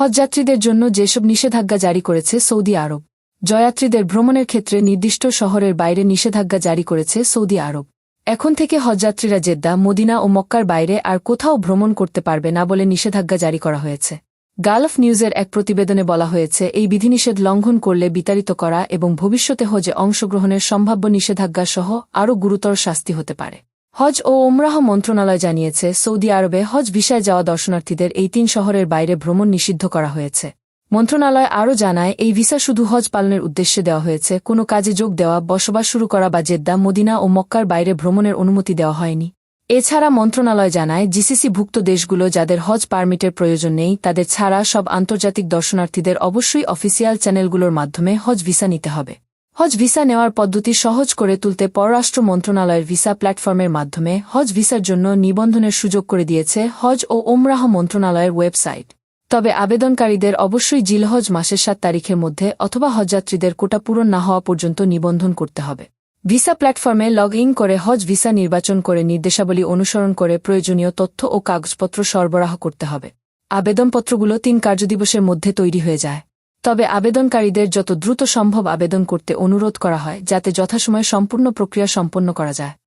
হজযাত্রীদের জন্য যেসব নিষেধাজ্ঞা জারি করেছে সৌদি আরব। জয়াত্রীদের ভ্রমণের ক্ষেত্রে নির্দিষ্ট শহরের বাইরে নিষেধাজ্ঞা জারি করেছে সৌদি আরব। এখন থেকে হজযাত্রীরা জেদ্দা, মদিনা ও মক্কার বাইরে আর কোথাও ভ্রমণ করতে পারবে না বলে নিষেধাজ্ঞা জারি করা হয়েছে। গালফ নিউজের এক প্রতিবেদনে বলা হয়েছে, এই বিধিনিষেধ লঙ্ঘন করলে বিতাড়িত করা এবং ভবিষ্যতে হজে অংশগ্রহণের সম্ভাব্য নিষেধাজ্ঞা সহ আরও গুরুতর শাস্তি হতে পারে। হজ ও ওমরাহ মন্ত্রণালয় জানিয়েছে, সৌদি আরবে হজ ভিসায় যাওয়া দর্শনার্থীদের এই তিন শহরের বাইরে ভ্রমণ নিষিদ্ধ করা হয়েছে। মন্ত্রণালয় আরও জানায়, এই ভিসা শুধু হজ পালনের উদ্দেশ্যে দেওয়া হয়েছে, কোনো কাজে যোগ দেওয়া, বসবাস শুরু করা বা জেদ্দা, মদিনা ও মক্কার বাইরে ভ্রমণের অনুমতি দেওয়া হয়নি। এছাড়া মন্ত্রণালয় জানায়, জিসিসিভুক্ত দেশগুলো যাদের হজ পারমিটের প্রয়োজন নেই, তাদের ছাড়া সব আন্তর্জাতিক দর্শনার্থীদের অবশ্যই অফিসিয়াল চ্যানেলগুলোর মাধ্যমে হজ ভিসা নিতে হবে। হজ ভিসা নেওয়ার পদ্ধতি সহজ করে তুলতে পররাষ্ট্র মন্ত্রণালয়ের ভিসা প্ল্যাটফর্মের মাধ্যমে হজ ভিসার জন্য নিবন্ধনের সুযোগ করে দিয়েছে হজ ও ওমরাহ মন্ত্রণালয়ের ওয়েবসাইট। তবে আবেদনকারীদের অবশ্যই জিলহজ মাসের সাত তারিখের মধ্যে অথবা হজযাত্রীদের কোটা পূরণ না হওয়া পর্যন্ত নিবন্ধন করতে হবে। ভিসা প্ল্যাটফর্মে লগ ইন করে হজ ভিসা নির্বাচন করে নির্দেশাবলী অনুসরণ করে প্রয়োজনীয় তথ্য ও কাগজপত্র সরবরাহ করতে হবে। আবেদনপত্রগুলো তিন কার্যদিবসের মধ্যে তৈরি হয়ে যায়। তবে আবেদনকারীদের যত দ্রুত সম্ভব আবেদন করতে অনুরোধ করা হয়, যাতে যথাসময়ে সম্পূর্ণ প্রক্রিয়া সম্পন্ন করা যায়।